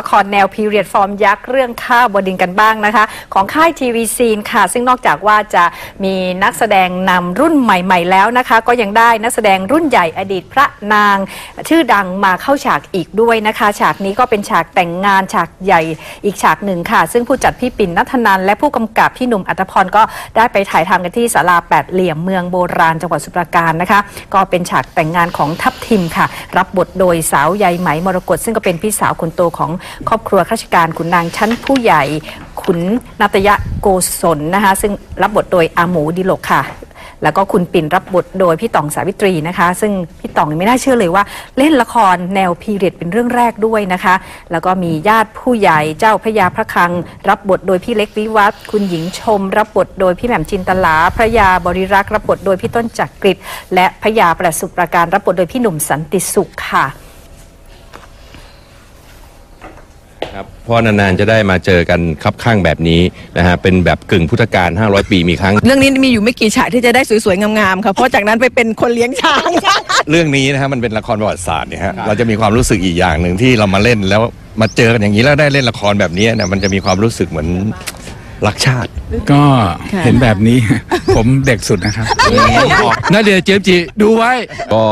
ละครแนวพีเรียดฟอร์มยักษ์เรื่องข้าวบดินกันบ้างนะคะ ของค่ายทีวีซีนค่ะ ซึ่งนอกจากว่าจะมีนักแสดงนำรุ่นใหม่ ๆ แล้วนะคะ ก็ยังได้นักแสดงรุ่นใหญ่อดีตพระนาง ชื่อดังมาเข้าฉากอีกด้วยนะคะ ฉากนี้ก็เป็นฉากแต่งงานฉากใหญ่อีกฉากหนึ่งค่ะ ซึ่งผู้จัดพี่ปิ่นนัทนันและผู้กำกับพี่หนุ่มอัตพรก็ได้ไปถ่ายทำกันที่ศาลาแปดเหลี่ยมเมืองโบราณจังหวัดสุพรปราการนะคะ ก็เป็นฉากแต่งงานของทัพ ทิมค่ะ รับบทโดยสาวใยไหมมรกตซึ่งก็เป็นพี่สาวคนโตของครอบครัวข้าราชการขุนนางชั้นผู้ใหญ่ขุนนาตยะโกศลนะคะซึ่งรับบทโดยอาหมูดิโลกค่ะ แล้วก็คุณปิ่นรับบทโดยพี่ต่องสาวิตรีนะคะ ซึ่งพี่ต่องไม่น่าเชื่อเลยว่า เล่นละครแนวพีเรียดเป็นเรื่องแรกด้วยนะคะ แล้วก็มีญาติผู้ใหญ่เจ้าพระยาพระคลัง รับบทโดยพี่เล็กวิวัฒน์คุณหญิงชม รับบทโดยพี่แหม่มจินตลาพระยาบริรักษ์รับบทโดยพี่ต้นจักกริดและพระยาประสุประการรับบทโดยพี่หนุ่มสันติสุขค่ะ ครับเพราะนานๆจะได้มาเจอกันคับข้างแบบนี้นะฮะเป็นแบบกึ่งพุทธกาล500 ปีมีครั้ง เรื่องนี้มีอยู่ไม่กี่ฉากที่จะได้สวยๆงามๆค่ะเพราะจากนั้นไปเป็นคนเลี้ยงช้าง เรื่องนี้นะฮะมันเป็นละครประวัติศาสตร์เนี่ยฮะเราจะมีความรู้สึกอีกอย่างหนึ่งที่เรามาเล่นแล้วมาเจอกันอย่างนี้แล้วได้เล่นละครแบบนี้เนี่ยมันจะมีความรู้สึกเหมือนรักชาติ ก็ค่ะเห็นแบบนี้ ผมเด็กสุดนะครับนาเดียเจมส์จิดูไว้ ก็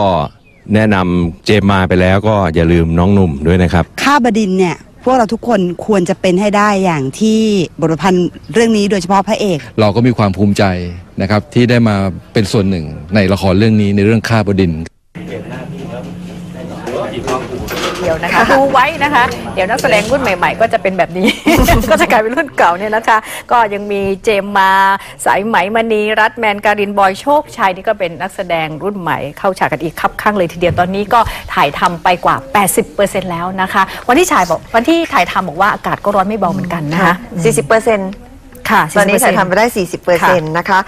แนะนำเจมมาไปแล้วก็อย่าลืมน้องหนุ่มด้วยนะครับ ข้าบดินทร์เนี่ย พวกเราทุกคนควรจะเป็นให้ได้อย่างที่บทประพันธ์เรื่องนี้โดยเฉพาะพระเอก เราก็มีความภูมิใจนะครับที่ได้มาเป็นส่วนหนึ่งในละครเรื่องนี้ในเรื่องข้าบดินทร์ เดี๋ยวนะคะดูไว้นะคะ เดี๋ยวนักแสดงรุ่นใหม่ ๆ ก็จะเป็นแบบนี้ ก็จะกลายเป็นรุ่นเก่าเนี่ยนะคะ ก็ยังมีเจมมาสายไหมมณีรัตแมนการินบอยโชคชัยนี่ก็เป็นนักแสดงรุ่นใหม่เข้าฉากกันอีกคับข้างเลยทีเดียวตอนนี้ก็ถ่ายทำไปกว่า 80%แล้วนะคะ วันที่ฉายบอกวันที่ถ่ายทำบอกว่าอากาศก็ร้อนไม่เบาเหมือนกันนะคะ40เปอร์เซ็นต์ค่ะตอนนี้40%ถ่ายทำไปได้ 40เปอร์เซ็นต์นะคะ